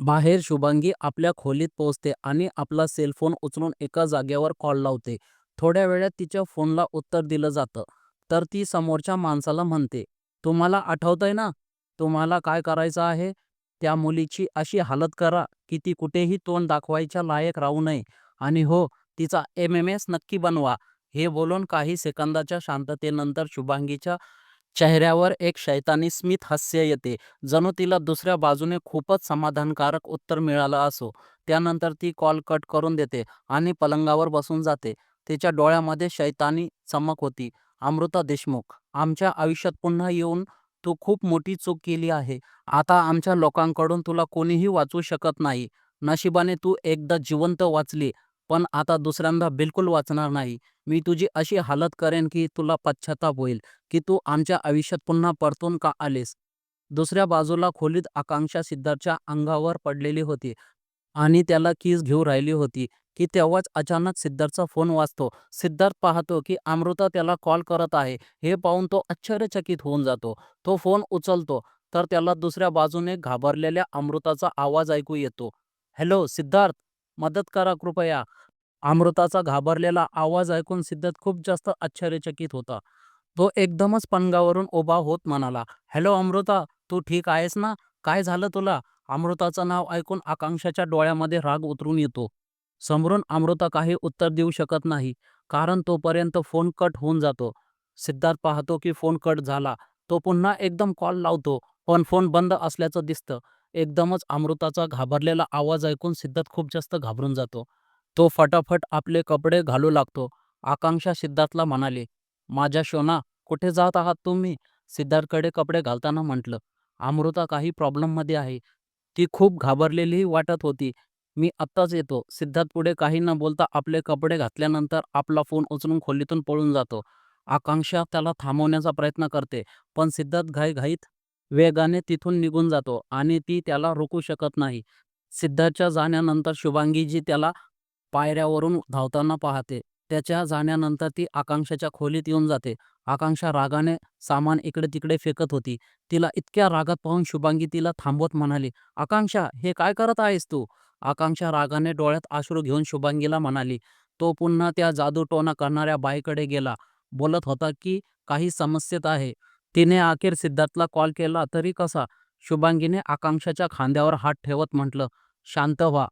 बाहेर शुभांगी आपल्या खोलीत पोहोचते आणि आपला सेलफोन उचलून एका जागेवर कॉल लावते. थोड्या वेळात तिच्या फोनला उत्तर दिलं जातं. तर ती समोरच्या माणसाला म्हणते, तुम्हाला आठवतंय ना, तुम्हाला काय करायचं आहे? त्या मुलीची अशी हालत करा की ती कुठेही तोंड दाखवायच्या लायक राहू नये. आणि हो, तिचा एमएमएस नक्की बनवा. हे बोलून काही सेकंदाच्या शांततेनंतर शुभांगीच्या चेहऱ्यावर एक शैतानी स्मित हास्य येते. जणू तिला दुसऱ्या बाजूने खूपच समाधानकारक उत्तर मिळालं असो. त्यानंतर ती कॉल कट करून देते आणि पलंगावर बसून जाते. तिच्या डोळ्यामध्ये शैतानी चमक होती. अमृता देशमुख, आमच्या आयुष्यात पुन्हा येऊन तू खूप मोठी चूक केली आहे. आता आमच्या लोकांकडून तुला कोणीही वाचवू शकत नाही. नशिबाने तू एकदा जिवंत वाचली, पण आता दुसऱ्यांदा बिलकुल वाचणार नाही. मी तुझी अशी हालत करेन की तुला पश्चाताप होईल की तू आमच्या आयुष्यात पुन्हा परतून का आलीस. दुसऱ्या बाजूला खोलीत आकांक्षा सिद्धार्थच्या अंगावर पडलेली होती आणि त्याला किस घेऊ राहिली होती की तेव्हाच अचानक सिद्धार्थचा फोन वाजतो. सिद्धार्थ पाहतो की अमृता त्याला कॉल करत आहे. हे पाहून तो आश्चर्यचकित होऊन जातो. तो फोन उचलतो तर त्याला दुसऱ्या बाजूने घाबरलेल्या अमृताचा आवाज ऐकू येतो. हॅलो सिद्धार्थ, मदत करा कृपया. अमृताचा घाबरलेला आवाज ऐकून सिद्धार्थ खूप जास्त आश्चर्यचकित होता. तो एकदमच पणगावरून उभा होत म्हणाला, हॅलो अमृता, तू ठीक आहेस ना? काय झालं तुला? अमृताचं नाव ऐकून आकांक्षाच्या डोळ्यामध्ये राग उतरून येतो. समोरून अमृता काही उत्तर देऊ शकत नाही, कारण तोपर्यंत फोन कट होऊन जातो. सिद्धार्थ पाहतो की फोन कट झाला. तो पुन्हा एकदम कॉल लावतो, पण फोन बंद असल्याचं दिसतं. एकदमच अमृताचा घाबरलेला आवाज ऐकून सिद्धार्थ खूप जास्त घाबरून जातो. तो फटाफट आपले कपडे घालू लागतो. आकांक्षा सिद्धार्थला म्हणाली, माझ्या शोना, कुठे जात आहात तुम्ही? सिद्धार्थकडे कपडे घालताना म्हटलं. अमृता काही प्रॉब्लेममध्ये आहे. ती खूप घाबरलेलीही वाटत होती. मी आत्ताच येतो. सिद्धार्थ पुढे काही न बोलता आपले कपडे घातल्यानंतर आपला फोन उचलून खोलीतून पळून जातो. आकांक्षा त्याला थांबवण्याचा प्रयत्न करते, पण सिद्धार्थ घाईघाईत वेगाने तिथून निघून जातो आणि ती त्याला रोखू शकत नाही. सिद्धार्थच्या जाण्यानंतर शुभांगीजी त्याला पायऱ्यावरून धावताना पाहते. त्याच्या जाण्यानंतर ती आकांक्षाच्या खोलीत येऊन जाते. आकांक्षा रागाने सामान इकडे तिकडे फेकत होती. तिला इतक्या रागात पाहून शुभांगी तिला थांबवत म्हणाली, आकांक्षा, हे काय करत आहेस तू? आकांक्षा रागाने डोळ्यात आश्रू घेऊन शुभांगीला म्हणाली, तो पुन्हा त्या जादूटोणा करणाऱ्या बाईकडे गेला. बोलत होता की काही समस्येत आहे. तिने अखेर सिद्धार्थला कॉल केला तरी कसा? शुभांगीने आकांक्षाच्या खांद्यावर हात ठेवत म्हटलं, शांत व्हा.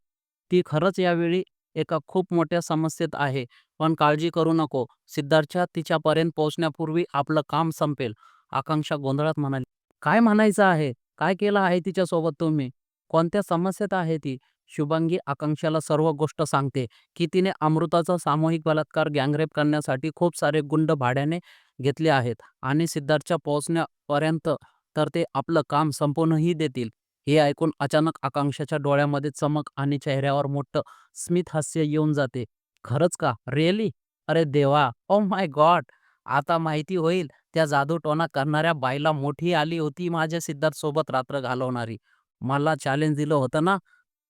ती खरंच यावेळी एका खूप मोठ्या समस्येत आहे. पण काळजी करू नको. सिद्धार्थच्या तिच्यापर्यंत पोहोचण्यापूर्वी आपलं काम संपेल. आकांक्षा गोंधळात म्हणाली, काय म्हणायचं आहे? काय केलं आहे तिच्यासोबत तुम्ही? कोणत्या समस्येत आहे ती? शुभांगी आकांक्षाला सर्व गोष्ट सांगते की तिने अमृताचा सामूहिक बलात्कार गँगरेप करण्यासाठी खूप सारे गुंड भाड्याने घेतले आहेत आणि सिद्धार्थच्या पोहोचण्यापर्यंत तर ते आपलं काम संपवूनही देतील. हे ऐकून अचानक आकांक्षाच्या डोळ्यामध्ये चमक आणि चेहऱ्यावर मोठं स्मित हास्य येऊन जाते. खरंच का? रिअली? अरे देवा! Oh my god! आता माहिती होईल त्या जादूटोणा करणाऱ्या बाईला मोठी आली होती माझ्या सिद्धार्थ सोबत रात्र घालवणारी. मला चॅलेंज दिलं होतं ना,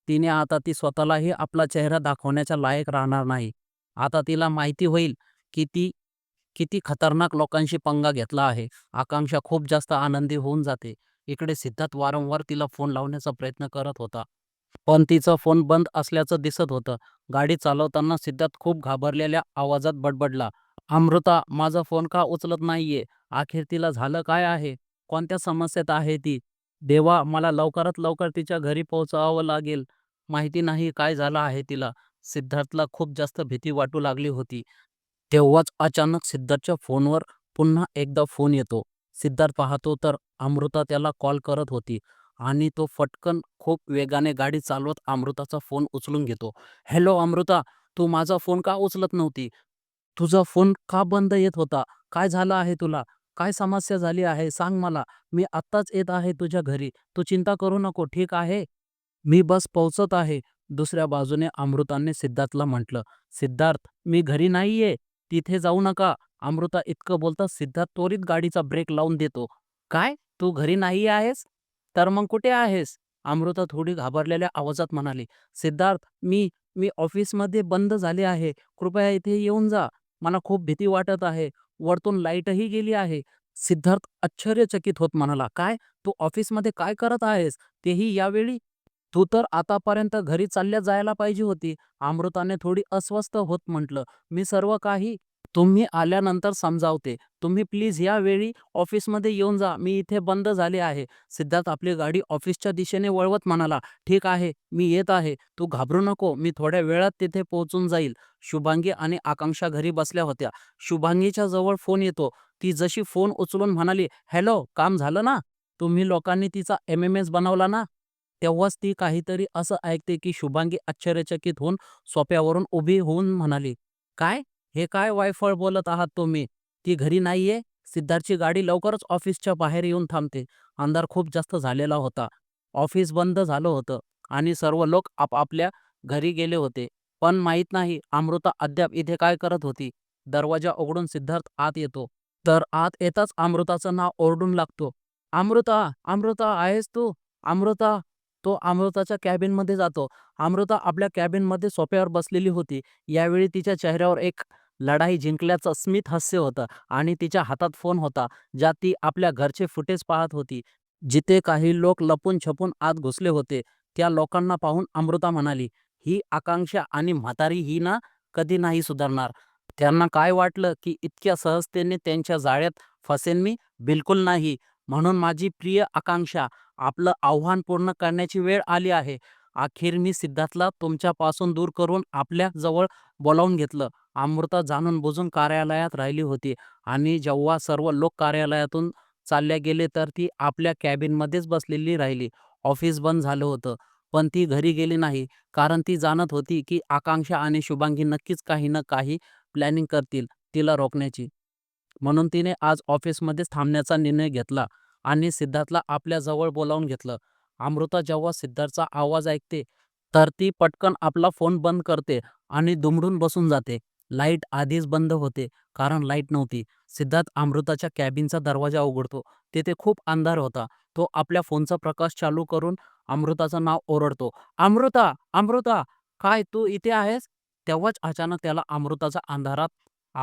तिने आता ती स्वतःलाही आपला चेहरा दाखवण्याच्या लायक राहणार नाही. आता तिला माहिती होईल की ती किती खतरनाक लोकांशी पंगा घेतला आहे. आकांक्षा खूप जास्त आनंदी होऊन जाते. इकडे सिद्धार्थ वारंवार तिला फोन लावण्याचा प्रयत्न करत होता. पण तिचा फोन बंद असल्याचं दिसत होतं. गाडी चालवताना सिद्धार्थ खूप घाबरलेल्या आवाजात बडबडला, अमृता, माझा फोन का उचलत नाहीये? अखेर तिला झालं काय आहे? कोणत्या समस्येत आहे ती? देवा, मला लवकरात लवकर तिच्या घरी पोहोचावं लागेल. माहिती नाही काय झालं आहे तिला. सिद्धार्थला खूप जास्त भीती वाटू लागली होती. तेव्हाच अचानक सिद्धार्थच्या फोनवर पुन्हा एकदा फोन येतो. सिद्धार्थ पाहतो तर अमृता त्याला कॉल करत होती आणि तो फटकन खूप वेगाने गाडी चालवत अमृताचा फोन उचलून घेतो. हॅलो अमृता, तू माझा फोन का उचलत नव्हती? तुझा फोन का बंद येत होता? काय झालं आहे तुला? काय समस्या झाली आहे? सांग मला. मी आत्ताच येत आहे तुझ्या घरी. तू चिंता करू नको, ठीक आहे? मी बस पोहोचत आहे. दुसऱ्या बाजूने अमृताने सिद्धार्थला म्हटलं, सिद्धार्थ, मी घरी नाहीये. तिथे जाऊ नका. अमृता इतकं बोलता सिद्धार्थ त्वरित गाडीचा ब्रेक लावून देतो. काय? तू घरी नाही आहेस? तर मग कुठे आहेस? अमृता थोडी घाबरलेल्या आवाजात म्हणाली, सिद्धार्थ, मी मी ऑफिसमध्ये बंद झाले आहे. कृपया इथे येऊन जा. मला खूप भीती वाटत आहे. वरतून लाईटही गेली आहे. सिद्धार्थ आश्चर्यचकित होत म्हणाला, काय? तू ऑफिसमध्ये काय करत आहेस? तेही यावेळी? तू तर आतापर्यंत घरी चालल्या जायला पाहिजे होती. अमृताने थोडी अस्वस्थ होत म्हटलं. मी सर्व काही तुम्ही आल्यानंतर समजावते. तुम्ही प्लीज या वेळी ऑफिसमध्ये येऊन जा. मी इथे बंद झाले आहे. सिद्धार्थ आपली गाडी ऑफिसच्या दिशेने वळवत म्हणाला. ठीक आहे. मी येत आहे. तू घाबरू नको. मी थोड्या वेळात तिथे पोहोचून जाईल. शुभांगी आणि आकांक्षा घरी बसल्या होत्या. शुभांगीच्या जवळ फोन येतो. ती जशी फोन उचलून म्हणाली हॅलो काम झालं ना? तुम्ही लोकांनी तिचा एम एम एस बनवला ना? तेव्हाच ती काहीतरी असं ऐकते की शुभांगी आश्चर्यचकित होऊन सोप्यावरून उभी होऊन म्हणाली काय? हे काय वायफळ बोलत आहात तुम्ही? ती घरी नाहीये? सिद्धार्थची गाडी लवकरच ऑफिसच्या बाहेर येऊन थांबते. अंधार खूप जास्त झालेला होता. ऑफिस बंद झालं होतं आणि सर्व लोक आपापल्या घरी गेले होते. पण माहीत नाही अमृता अद्याप इथे काय करत होती. दरवाजा उघडून सिद्धार्थ आत येतो. तर आत येताच अमृताचं नाव ओरडून लागतो. अमृता अमृता आहेस तू? अमृता तो अमृताच्या कॅबिनमध्ये जातो. अमृता आपल्या कॅबिनमध्ये सोफ्यावर बसलेली होती. यावेळी तिच्या चेहऱ्यावर एक लढाई जिंकल्याचं स्मित हास्य होतं आणि तिच्या हातात फोन होता ज्यात ती आपल्या घरचे फुटेज पाहत होती. जिथे काही लोक लपून छपून आत घुसले होते त्या लोकांना पाहून अमृता म्हणाली ही आकांक्षा आणि म्हातारी ही ना कधी नाही सुधारणार. त्यांना काय वाटलं की इतक्या सहजतेने त्यांच्या जाळ्यात फसेन मी? बिलकुल नाही. म्हणून माझी प्रिय आकांक्षा आपलं आव्हान पूर्ण करण्याची वेळ आली आहे. अखेर मी सिद्धार्थला तुमच्यापासून दूर करून आपल्या जवळ बोलावून घेतलं. अमृता जाणून बुजून कार्यालयात राहिली होती आणि जेव्हा सर्व लोक कार्यालयातून चालल्या गेले तर ती आपल्या कॅबिनमध्येच बसलेली राहिली. ऑफिस बंद झालं होतं पण ती घरी गेली नाही कारण ती जाणत होती की आकांक्षा आणि शुभांगी नक्कीच काही ना काही प्लॅनिंग करतील तिला रोखण्याची. म्हणून तिने आज ऑफिसमध्येच थांबण्याचा निर्णय घेतला आणि सिद्धार्थला आपल्या जवळ बोलावून घेतलं. अमृता जेव्हा सिद्धार्थचा आवाज ऐकते तर ती पटकन आपला फोन बंद करते आणि दुमडून बसून जाते. लाइट आधीच बंद होते कारण लाइट नव्हती. सिद्धार्थ अमृताच्या कॅबिनचा दरवाजा उघडतो. तेथे खूप अंधार होता. तो आपल्या फोनचा प्रकाश चालू करून अमृताचं नाव ओरडतो. अमृता! अमृता! काय तू इथे आहेस? तेव्हाच अचानक त्याला अमृताचा अंधारात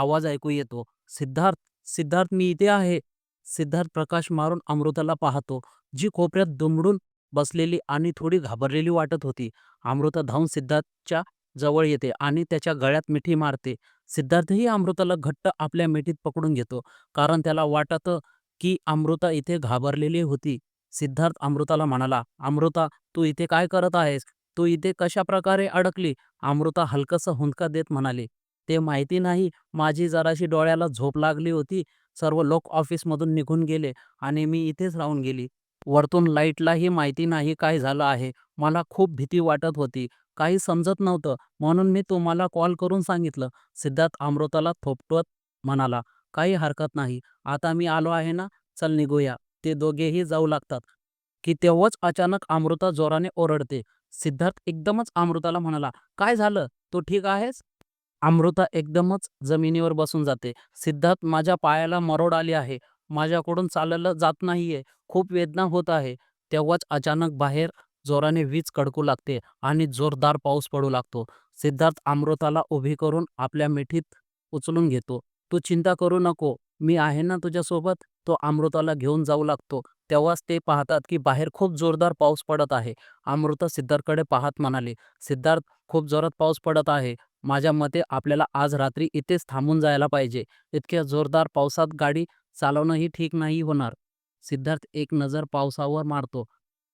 आवाज ऐकू येतो. सिद्धार्थ सिद्धार्थ मी इथे आहे. सिद्धार्थ प्रकाश मारून अमृताला पाहतो. जी कोपऱ्यात दुमडून बसलेली आणि थोडी घाबरलेली वाटत होती. अमृता धावून सिद्धार्थच्या जवळ येते आणि त्याच्या गळ्यात मिठी मारते. सिद्धार्थही अमृताला घट्ट आपल्या मिठीत पकडून घेतो. कारण त्याला वाटतं की अमृता इथे घाबरलेली होती. सिद्धार्थ अमृताला म्हणाला अमृता तू इथे काय करत आहेस? तू इथे कशा प्रकारे अडकली? अमृता हलकसं हुंदका देत म्हणाले ते माहिती नाही. माझी जराशी डोळ्याला झोप लागली होती. सर्व लोक ऑफिसमधून निघून गेले आणि मी इथेच राहून गेली. वरतून लाईटलाही माहिती नाही काय झालं आहे. मला खूप भीती वाटत होती. काही समजत नव्हतं. म्हणून मी तुम्हाला कॉल करून सांगितलं. सिद्धार्थ अमृताला थोपटवत म्हणाला काही हरकत नाही. आता मी आलो आहे ना? चल निघूया. ते दोघेही जाऊ लागतात. की तेव्हाच अचानक अमृता जोराने ओरडते. सिद्धार्थ एकदमच अमृताला म्हणाला काय झालं? तू ठीक आहेस? अमृता एकदमच जमिनीवर बसून जाते. सिद्धार्थ माझ्या पायाला मरोड आली आहे. माझ्याकडून चाललं जात नाहीये. खूप वेदना होत आहे. तेव्हाच अचानक बाहेर जोराने वीज कडकू लागते आणि जोरदार पाऊस पडू लागतो. सिद्धार्थ अमृताला उभी करून आपल्या मिठीत उचलून घेतो. तू चिंता करू नको. मी आहे ना तुझ्यासोबत तो अमृताला घेऊन जाऊ लागतो. तेव्हाच ते पाहतात की बाहेर खूप जोरदार पाऊस पडत आहे. अमृता सिद्धार्थकडे पाहत म्हणाले सिद्धार्थ खूप जोरात पाऊस पडत आहे. माझ्या मते आपल्याला आज रात्री इथेच थांबून जायला पाहिजे. इतक्या जोरदार पावसात गाडी चालवणंही ठीक नाही होणार. सिद्धार्थ एक नजर पावसावर मारतो.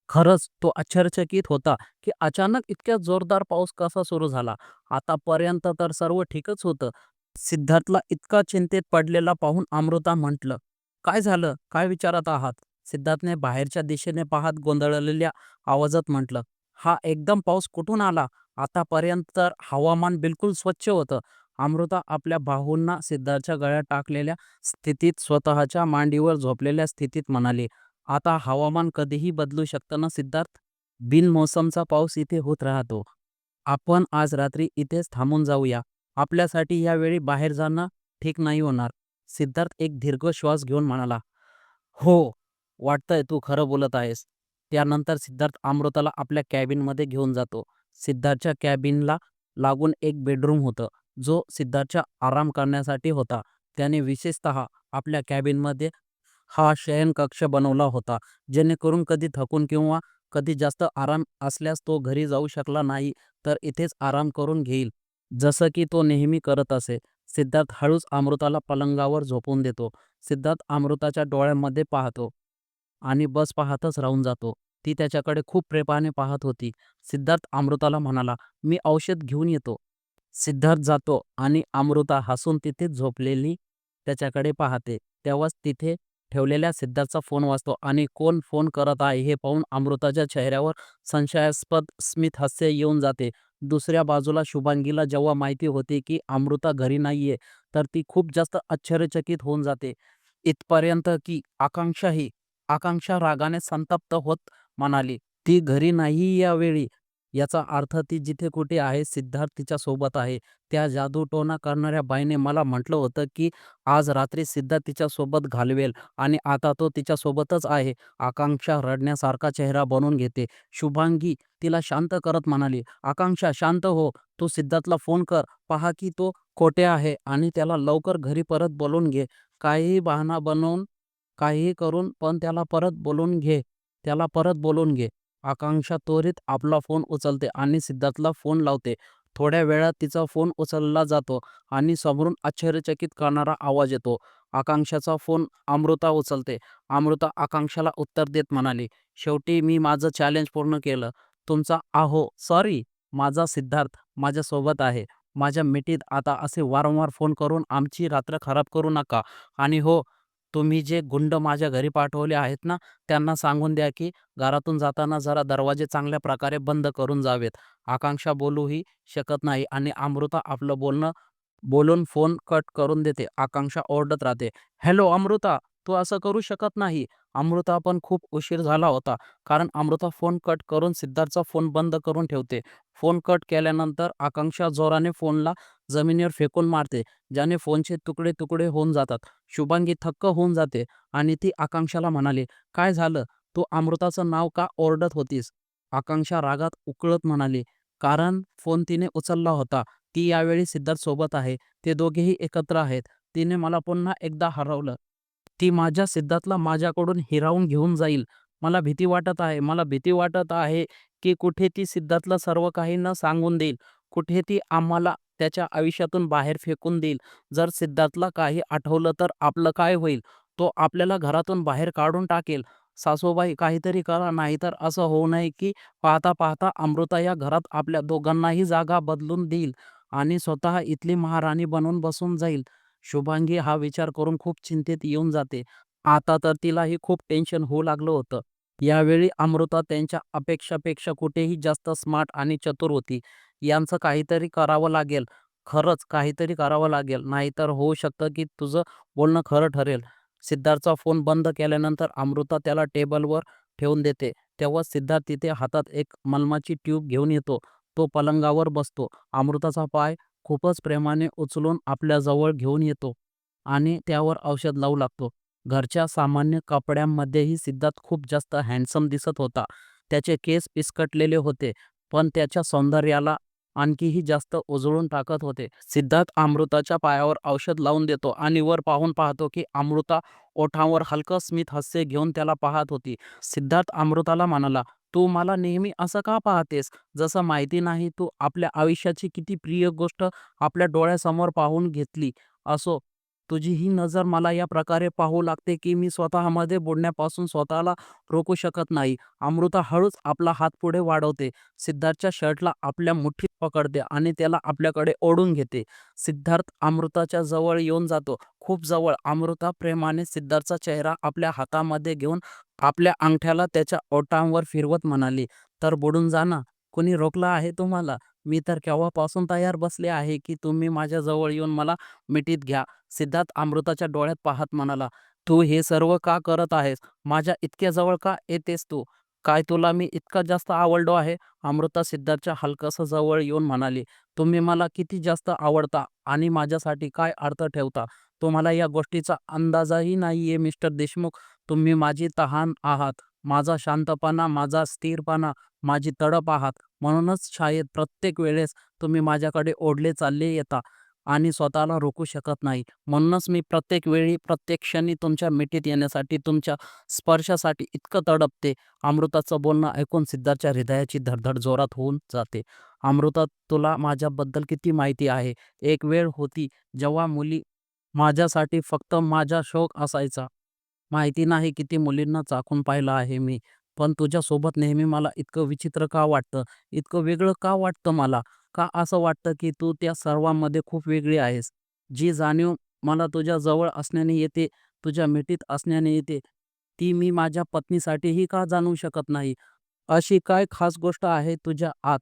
खरंच तो आश्चर्यचकित होता की अचानक इतक्या जोरदार पाऊस कसा सुरू झाला. आतापर्यंत तर सर्व ठीकच होतं. सिद्धार्थला इतका चिंतेत पडलेला पाहून अमृता म्हटलं काय झालं? काय विचारत आहात? सिद्धार्थने बाहेरच्या दिशेने पाहत गोंधळलेल्या आवाजात म्हटलं हा एकदम पाऊस कुठून आला? आतापर्यंत तर हवामान बिलकुल स्वच्छ होतं. अमृता आपल्या बाहूंना सिद्धार्थच्या गळ्यात टाकलेल्या स्थितीत स्वतःच्या मांडीवर झोपलेल्या स्थितीत म्हणाली आता हवामान कधीही बदलू शकतं ना सिद्धार्थ? बिनमोसमचा पाऊस इथे होत राहतो. आपण आज रात्री इथेच थांबून जाऊया. आपल्यासाठी यावेळी बाहेर जाणं ठीक नाही होणार. सिद्धार्थ एक दीर्घ श्वास घेऊन म्हणाला हो वाटतंय तू खरं बोलत आहेस. त्यानंतर सिद्धार्थ अमृताला आपल्या कॅबिनमध्ये घेऊन जातो. सिद्धार्थच्या कॅबिनला लागून एक बेडरूम होतं जो सिद्धार्थच्या आराम करण्यासाठी होता. त्याने विशेषतः आपल्या कॅबिनमध्ये हा शयनकक्ष बनवला होता जेणेकरून कधी थकून किंवा कधी जास्त आराम असल्यास तो घरी जाऊ शकला नाही तर इथेच आराम करून घेईल. जसं की तो नेहमी करत असे. सिद्धार्थ हळूच अमृताला पलंगावर झोपून देतो. सिद्धार्थ अमृताच्या डोळ्यांमध्ये पाहतो आणि बस पाहतच राहून जातो. ती त्याच्याकडे खूप प्रेमाने पाहत होती. सिद्धार्थ अमृताला म्हणाला मी औषध घेऊन येतो. सिद्धार्थ जातो आणि अमृता हसून तिथेच झोपलेली त्याच्याकडे पाहते. तेव्हाच तिथे ठेवलेल्या सिद्धार्थचा फोन वाचतो आणि कोण फोन करत आहे हे पाहून अमृताच्या चेहऱ्यावर संशयास्पद स्मित हास्य येऊन जाते. दुसऱ्या बाजूला शुभांगीला जेव्हा माहिती होते की अमृता घरी नाहीये तर ती खूप जास्त आश्चर्यचकित होऊन जाते. इथपर्यंत की आकांक्षाही आकांक्षा रागाने संतप्त होत म्हणाली ती घरी नाही यावेळी. याचा अर्थ ती जिथे कुठे आहे सिद्धार्थ तिच्या सोबत आहे. त्या जादूटोना करणाऱ्या बाईने मला म्हटलं होतं की आज रात्री सिद्धार्थ तिच्या सोबत घालवेल आणि आता तो तिच्या सोबतच आहे. आकांक्षा रडण्यासारखा चेहरा बनवून घेते. शुभांगी तिला शांत करत म्हणाली आकांक्षा शांत हो. तू सिद्धार्थला फोन कर. पहा की तो कोठे आहे आणि त्याला लवकर घरी परत बोलवून घे. काहीही बहाणा बनवून काहीही करून पण त्याला परत बोलवून घे. त्याला परत बोलवून घे. आकांक्षा त्वरित आपला फोन उचलते आणि सिद्धार्थला फोन लावते. थोड्या वेळात तिचा फोन उचलला जातो आणि समोरून आश्चर्यचकित करणारा आवाज येतो. आकांक्षाचा फोन अमृता उचलते. अमृता आकांक्षाला उत्तर देत म्हणाली शेवटी मी माझं चॅलेंज पूर्ण केलं. तुमचा आहो सॉरी माझा सिद्धार्थ माझ्यासोबत आहे. माझ्या मिठीत आता असे वारंवार फोन करून आमची रात्र खराब करू नका. आणि हो तुम्ही जे गुंड माझ्या घरी पाठवले आहेत ना त्यांना सांगून द्या की घरातून जाताना जरा दरवाजे चांगल्या प्रकारे बंद करून जावेत. आकांक्षा बोलूही शकत नाही आणि अमृता आपलं बोलणं बोलून फोन कट करून देते. आकांक्षा ओरडत राहते. हॅलो अमृता. तू असं करू शकत नाही. अमृता पण खूप उशीर झाला होता. कारण अमृता फोन कट करून सिद्धार्थचा फोन बंद करून ठेवते. फोन कट केल्यानंतर आकांक्षा जोराने फोनला जमिनीवर फेकून मारते ज्याने फोनचे तुकडे तुकडे होऊन जातात. शुभांगी थक्क होऊन जाते आणि ती आकांक्षाला म्हणाली काय झालं? तू अमृताचं नाव का ओरडत होतीस? आकांक्षा रागात उकळत म्हणाली कारण फोन तिने उचलला होता. ती यावेळी सिद्धार्थ सोबत आहे. ते दोघेही एकत्र आहेत. तिने मला पुन्हा एकदा हरवलं. ती माझ्या सिद्धार्थला माझ्याकडून हिरावून घेऊन जाईल. मला भीती वाटत आहे. मला भीती वाटत आहे की कुठे ती सिद्धार्थला सर्व काही न सांगून देईल. कुठे ती आम्हाला त्याच्या आयुष्यातून बाहेर फेकून देईल. जर सिद्धार्थला काही आठवलं तर आपलं काय होईल? तो आपल्याला घरातून बाहेर काढून टाकेल. सासूबाई काहीतरी करा. नाहीतर असं होऊ नये की पाहता पाहता अमृता या घरात आपल्या दोघांनाही जागा बदलून देईल आणि स्वतः इथली महाराणी बनून बसून जाईल. शुभांगी हा विचार करून खूप चिंतेत येऊन जाते. आता तर तिलाही खूप टेन्शन होऊ लागलं होतं. यावेळी अमृता त्यांच्या अपेक्षापेक्षा कुठेही जास्त स्मार्ट आणि चतुर होती. यांचं काहीतरी करावं लागेल. खरंच काहीतरी करावं लागेल. नाहीतर होऊ शकतं की तुझं बोलणं खरं ठरेल. सिद्धार्थचा फोन बंद केल्यानंतर अमृता त्याला टेबलवर ठेवून देते. तेव्हा सिद्धार्थ तिथे हातात एक मलमाची ट्यूब घेऊन येतो. तो पलंगावर बसतो. अमृताचा पाय खूपच प्रेमाने उचलून आपल्याजवळ घेऊन येतो आणि त्यावर औषध लावू लागतो. घरच्या सामान्य कपड्यांमध्येही सिद्धार्थ खूप जास्त हँडसम दिसत होता. त्याचे केस पिसकटलेले होते पण त्याच्या सौंदर्याला आणखीही जास्त उजळून टाकत होते. सिद्धार्थ अमृताच्या पायावर औषध लावून देतो आणि वर पाहून पाहतो की अमृता ओठांवर हलकं स्मित हास्य घेऊन त्याला पाहत होती. सिद्धार्थ अमृताला म्हणाला तू मला नेहमी असं का पाहतेस? जसं माहिती नाही तू आपल्या आयुष्याची किती प्रिय गोष्ट आपल्या डोळ्यासमोर पाहून घेतली असो. तुझी ही नजर मला या प्रकारे पाहू लागते की मी स्वतःमध्ये बुडण्यापासून स्वतःला रोखू शकत नाही. अमृता हळूच आपला हात पुढे वाढवते. सिद्धार्थच्या शर्टला आपल्या मुठीत पकडते आणि त्याला आपल्याकडे ओढून घेते. सिद्धार्थ अमृताच्या जवळ येऊन जातो. खूप जवळ. अमृता प्रेमाने सिद्धार्थचा चेहरा आपल्या हातामध्ये घेऊन आपल्या अंगठ्याला त्याच्या ओठांवर फिरवत म्हणाली तर बुडून जा ना. कोणी रोखलं आहे तुम्हाला? मी तर केव्हापासून तयार बसले आहे की तुम्ही माझ्याजवळ येऊन मला मिठीत घ्या. सिद्धार्थ अमृताच्या डोळ्यात पाहत म्हणाला तू हे सर्व का करत आहेस? माझ्या इतक्या जवळ का येतेस तू? काय तुला मी इतका जास्त आवडलो आहे? अमृता सिद्धार्थच्या हलकसं जवळ येऊन म्हणाली तुम्ही मला किती जास्त आवडता आणि माझ्यासाठी काय अर्थ ठेवता? तुम्हाला या गोष्टीचा अंदाजही नाहीये मिस्टर देशमुख. तुम्ही माझी तहान आहात. माझा शांतपणा माझा स्थिरपणा माझी तडप आहात. म्हणूनच शाळेत प्रत्येक वेळेस तुम्ही माझ्याकडे ओढले चालले येता आणि स्वतःला रोखू शकत नाही. म्हणूनच मी प्रत्येक वेळी प्रत्येक क्षणी तुमच्या मिठीत येण्यासाठी तुमच्या स्पर्शासाठी इतकं तडपते. अमृताचं बोलणं ऐकून सिद्धार्थच्या हृदयाची धडधड जोरात होऊन जाते. अमृता तुला माझ्याबद्दल किती माहिती आहे? एक वेळ होती जेव्हा मुली माझ्यासाठी फक्त माझा शौक असायचा. माहिती नाही किती मुलींना चाकून पाहिलं आहे मी पण तुझ्यासोबत नेहमी मला इतकं विचित्र का वाटतं इतकं वेगळं का वाटतं मला? का असं वाटतं की तू त्या सर्वांमध्ये खूप वेगळी आहेस जी जाणीव मला तुझ्या जवळ असण्याने येते तुझ्या मिठीत असण्याने येते ती मी माझ्या पत्नीसाठीही का जाणू शकत नाही? अशी काय खास गोष्ट आहे तुझ्या आत?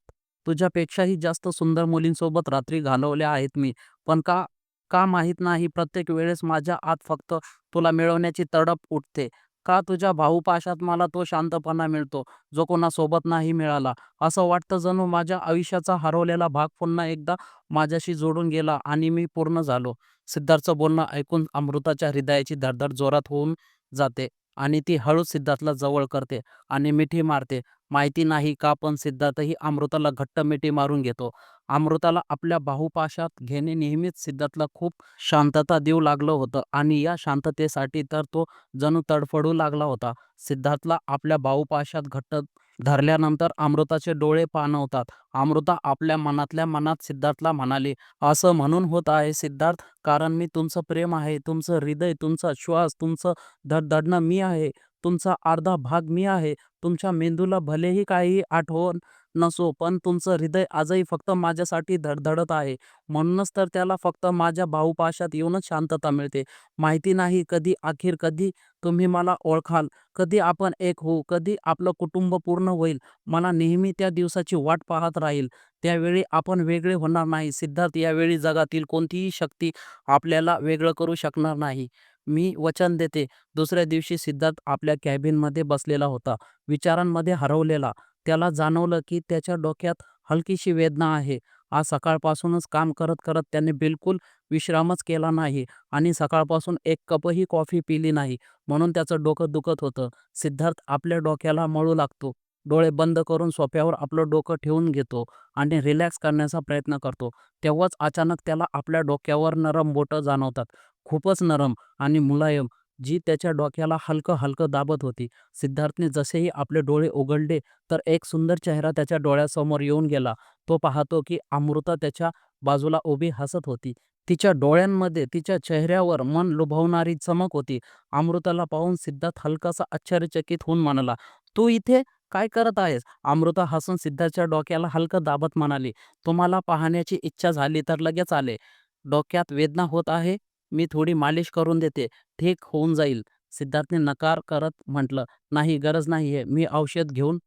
तुझ्यापेक्षाही जास्त सुंदर मुलींसोबत रात्री घालवल्या आहेत मी पण का का माहीत नाही प्रत्येक वेळेस माझ्या आत फक्त तुला मिळवण्याची तडप उठते. का तुझ्या भाऊपाशात मला तो शांतपणा मिळतो जो कोणासोबत नाही मिळाला? असं वाटतं जणू माझ्या आयुष्याचा हरवलेला भाग पुन्हा एकदा माझ्याशी जोडून गेला आणि मी पूर्ण झालो. सिद्धार्थचं बोलणं ऐकून अमृताच्या हृदयाची धडधड जोरात होऊन जाते. आणि ती हळूच सिद्धार्थला जवळ करते आणि मिठी मारते. माहिती नाही का पण सिद्धार्थही अमृताला घट्ट मिठी मारून घेतो. अमृताला आपल्या बाहुपाशात घेणे नेहमीच सिद्धार्थला खूप शांतता देऊ लागलं होतं आणि या शांततेसाठी तर तो जणू तडफडू लागला होता. सिद्धार्थला आपल्या बाहुपाशात घट्ट धरल्यानंतर अमृताचे डोळे पाणवतात अमृता आपल्या मनातल्या मनात सिद्धार्थला म्हणाली असं म्हणून होत आहे सिद्धार्थ कारण मी तुमचं प्रेम आहे तुमचं हृदय तुमचा श्वास तुमचं धडधडणं मी आहे तुमचा अर्धा भाग मी आहे तुमच्या मेंदूला भलेही काही आठवण नसो पण तुमचं हृदय आजही फक्त माझ्यासाठी धडधडत आहे. म्हणूनच तर त्याला फक्त माझ्या भाऊपाशात येऊनच शांतता मिळते. माहिती नाही कधी अखेर कधी तुम्ही मला ओळखाल कधी आपण एक होऊ कधी आपलं कुटुंब पूर्ण होईल. मला नेहमी त्या दिवसाची वाट पाहत राहील. त्यावेळी आपण वेगळे होणार नाही. सिद्धार्थ यावेळी जगातील कोणतीही शक्ती आपल्याला वेगळं करू शकणार नाही. मी वचन देते. दुसऱ्या दिवशी सिद्धार्थ आपल्या कॅबिनमध्ये बसलेला होता. विचारांमध्ये हरवलेला. त्याला जाणवलं की त्याच्या डोक्यात हलकीशी वेदना आहे. आज सकाळपासूनच काम करत करत त्याने बिलकुल विश्रामच केला नाही आणि सकाळपासून एक कपही कॉफी पिली नाही. म्हणून त्याचं डोकं दुखत होतं. सिद्धार्थ आपल्या डोक्याला मळू लागतो. डोळे बंद करून सोफ्यावर आपलं डोकं ठेवून घेतो आणि रिलॅक्स करण्याचा प्रयत्न करतो. तेव्हाच अचानक त्याला आपल्या डोक्यावर नरम बोटं जाणवतात. खूपच नरम आणि मुलायम जी त्याच्या डोक्याला हलकं हलकं दाबत होती. सिद्धार्थने जसेही आपले डोळे उघडले तर एक सुंदर चेहरा त्याच्या डोळ्यासमोर येऊन गेला. तो पाहतो की अमृता त्याच्या बाजूला उभी हसत होती. तिच्या डोळ्यांमध्ये तिच्या चेहऱ्यावर मन लुभावणारी चमक होती. अमृताला पाहून सिद्धार्थ हलकासा आश्चर्यचकित होऊन म्हणाला तू इथे काय करत आहेस? अमृता हसून सिद्धार्थच्या डोक्याला हलकं दाबत म्हणाली तुम्हाला पाहण्याची इच्छा झाली तर लगेच आले. डोक्यात वेदना होत आहे? मी थोडी मालिश करून देते ठीक होऊन जाईल. सिद्धार्थने नकार करत म्हटलं नाही गरज नाही आहे. मी औषध घेऊन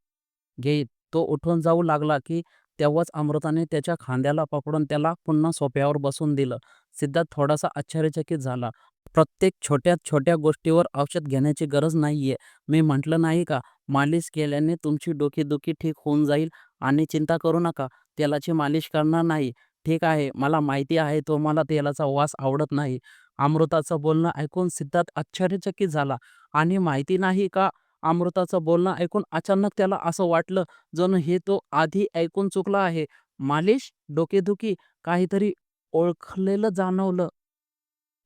घेईन. तो उठून जाऊ लागला की तेव्हाच अमृताने त्याच्या खांद्याला पकडून त्याला पुन्हा सोप्यावर बसून दिलं. सिद्धार्थ थोडासा आश्चर्यचकित झाला. प्रत्येक छोट्या छोट्या गोष्टीवर औषध घेण्याची गरज नाहीये. मी म्हटलं नाही का? मालिश केल्याने तुमची डोकेदुखी ठीक होऊन जाईल आणि चिंता करू नका. तेलाची मालिश करणार नाही. ठीक आहे. मला माहिती आहे तुम्हाला तेलाचा वास आवडत नाही. अमृताचं बोलणं ऐकून सिद्धार्थ आश्चर्यचकित झाला. आणि माहिती नाही का अमृताचं बोलणं ऐकून अचानक त्याला असं वाटलं जणू हे तो आधी ऐकून चुकला आहे. मालिश? डोकेदुखी? काहीतरी ओळखलेलं जाणवलं.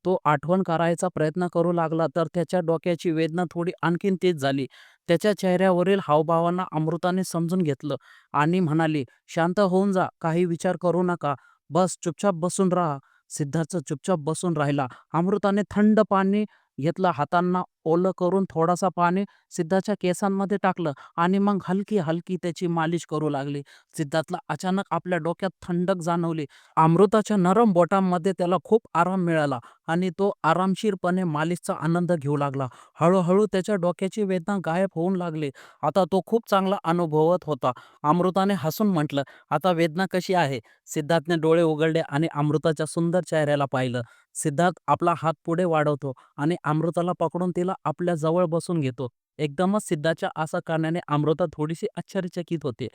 तो आठवण करायचा प्रयत्न करू लागला तर त्याच्या डोक्याची वेदना थोडी आणखीन तेज झाली. त्याच्या चेहऱ्यावरील हावभावांना अमृताने समजून घेतलं आणि म्हणाली शांत होऊन जा काही विचार करू नका. बस चुपचाप बसून राहा. सिद्धार्थ चुपचाप बसून राहिला. अमृताने थंड पाणी घेतलं हातांना ओलं करून थोडासा पाणी सिद्धाच्या केसांमध्ये टाकलं आणि मग हलकी हलकी त्याची मालिश करू लागली. सिद्धार्थला अचानक आपल्या डोक्यात थंडक जाणवली. अमृताच्या नरम बोटांमध्ये त्याला खूप आराम मिळाला आणि तो आरामशीरपणे मालिशचा आनंद घेऊ लागला. हळूहळू त्याच्या डोक्याची वेदना गायब होऊन लागली. आता तो खूप चांगला अनुभवत होता. अमृताने हसून म्हटलं आता वेदना कशी आहे? सिद्धार्थने डोळे उघडले आणि अमृताच्या सुंदर चेहऱ्याला पाहिलं. सिद्धार्थ आपला हात पुढे वाढवतो आणि अमृताला पकडून तिला आपल्या जवळ बसून घेतो. एकदमच सिद्धाच्या असं करण्याने अमृता थोडीशी आश्चर्यचकित होते.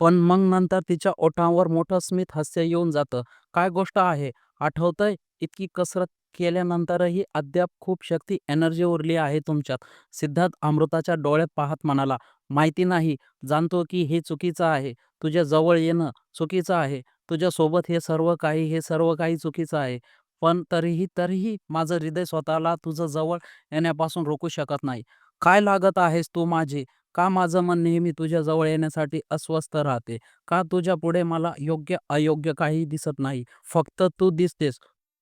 पण मग नंतर तिच्या ओठांवर मोठं स्मित हास्य येऊन जातं. काय गोष्ट आहे? आठवतंय? इतकी कसरत केल्यानंतरही अद्याप खूप शक्ती एनर्जी उरली आहे तुमच्यात. सिद्धार्थ अमृताच्या डोळ्यात पाहत म्हणाला माहिती नाही. जाणतो की हे चुकीचं आहे. तुझ्या जवळ येणं चुकीचं आहे. तुझ्यासोबत हे सर्व काही हे सर्व काही चुकीचं आहे. पण तरीही तरीही माझं हृदय स्वतःला तुझं जवळ येण्यापासून रोखू शकत नाही. काय लागत आहेस तू माझी? का माझं मन नेहमी तुझ्या जवळ येण्यासाठी अस्वस्थ राहते? का तुझ्या पुढे मला योग्य अयोग्य काही दिसत नाही? फक्त तू दिसतेस.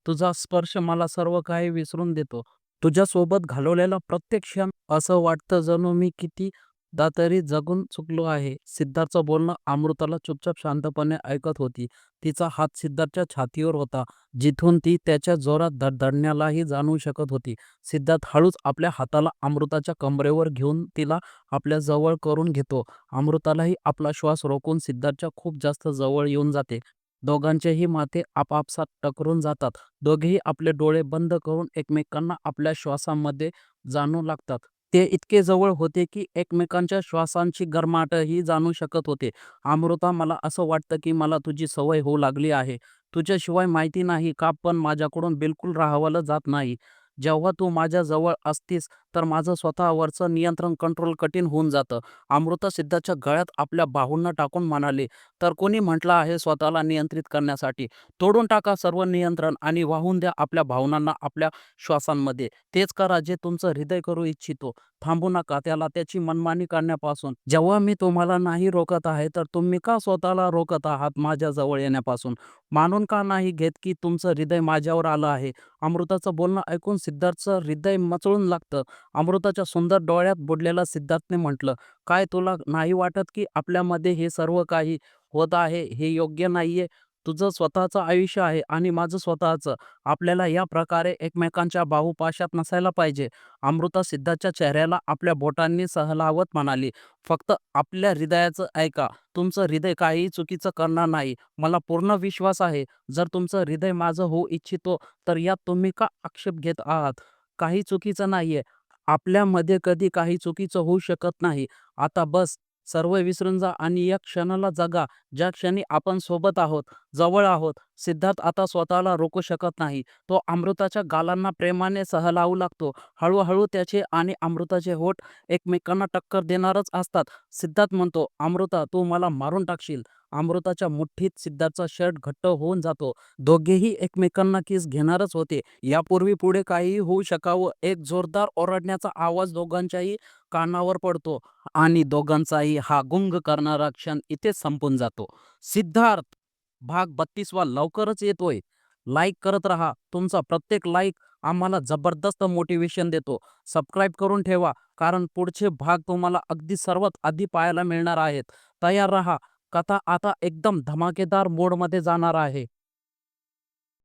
तुझा स्पर्श मला सर्व काही विसरून देतो. तुझ्यासोबत घालवलेला प्रत्येक क्षण असं वाटतं जणू मी किती दा तरी जगून चुकलो आहे. सिद्धार्थचं बोलणं अमृताला चुपचाप शांतपणे ऐकत होती. तिचा हात सिद्धार्थच्या छातीवर होता जिथून ती त्याच्या जोरात धडधडण्यालाही जाणवू शकत होती. सिद्धार्थ हळूच आपल्या हाताला अमृताच्या कमरेवर घेऊन तिला आपल्या जवळ करून घेतो. अमृतालाही आपला श्वास रोखून सिद्धार्थच्या खूप जास्त जवळ येऊन जाते. दोघांचेही माथे आपापसात टकरून जातात. दोघेही आपले डोळे बंद करून एकमेकांना आपल्या श्वासामध्ये जाणू लागतात. ते इतके जवळ होते की एकमेकांच्या श्वासांची गरमाटही जाणू शकत होते. अमृता मला असं वाटतं की मला तुझी सवय होऊ लागली आहे. तुझ्याशिवाय माहिती नाही का पण माझ्याकडून बिलकुल राहावलं जात नाही. जेव्हा तू माझ्या जवळ असतीस तर माझं स्वतःवरचं नियंत्रण कंट्रोल कठीण होऊन जातं. अमृता सिद्धाच्या गळ्यात आपल्या बाहूंना टाकून म्हणाले तर कोणी म्हटलं आहे स्वतःला नियंत्रित करण्यासाठी? तोडून टाका सर्व नियंत्रण आणि वाहून द्या आपल्या भावनांना आपल्या श्वासांमध्ये. तेच करा जे तुमचं हृदय करू इच्छितो. थांबू नका त्याला त्याची मनमानी करण्यापासून. जेव्हा मी तुम्हाला नाही रोखत आहे तर तुम्ही का स्वतःला रोखत आहात माझ्या जवळ येण्यापासून? मानून का नाही घेत की तुमचं हृदय माझ्यावर आलं आहे? अमृताचं बोलणं ऐकून सिद्धार्थचं हृदय मचळून लागतं. अमृताच्या सुंदर डोळ्यात बुडलेला सिद्धार्थने म्हटलं काय तुला नाही वाटत की आपल्यामध्ये हे सर्व काही होत आहे? हे योग्य नाहीये? तुझं स्वतःचं आयुष्य आहे आणि माझं स्वतःचं. आपल्याला या प्रकारे एकमेकांच्या बाहुपाशात नसायला पाहिजे. अमृता सिद्धाच्या चेहऱ्याला आपल्या बोटांनी सहलावत म्हणाली फक्त आपल्या हृदयाचं ऐका. तुमचं हृदय काही चुकीचं करणार नाही. मला पूर्ण विश्वास आहे. जर तुमचं हृदय माझं होऊ इच्छितो तर यात तुम्ही का आक्षेप घेत आहात? काही चुकीचं नाहीये. आपल्यामध्ये कधी काही चुकीचं होऊ शकत नाही. आता बस सर्व विसरून जा आणि या क्षणाला जगा ज्या क्षणी आपण सोबत आहोत जवळ आहोत. सिद्धार्थ आता स्वतःला रोखू शकत नाही. तो अमृताच्या गालांना प्रेमाने सहलावू लागतो. हळूहळू त्याचे आणि अमृताचे होठ एकमेकांना टक्कर देणारच असतात. सिद्धार्थ म्हणतो अमृता तू मला मारून टाकशील. अमृताच्या मुठ्ठीत सिद्धार्थचा शर्ट घट्ट होऊन जातो. दोघेही एकमेकांना किस घेणारच होते. यापूर्वी पुढे काहीही होऊ शकावं एक जोरदार ओरडण्याचा आवाज दोघांच्याही कानावर पडतो. आणि दोघांचाही हा गुंग करणारा क्षण इथे संपून जातो. सिद्धार्थ भाग बत्तीसवा लवकरच येतोय. लाईक करत राहा. तुमचा प्रत्येक लाईक आम्हाला जबरदस्त मोटिवेशन देतो. सबस्क्राईब करून ठेवा कारण पुढचे भाग तुम्हाला अगदी सर्वात आधी पाहायला मिळणार आहेत. तयार राहा. कथा आता एकदम धमाकेदार मोडमध्ये जाणार आहे.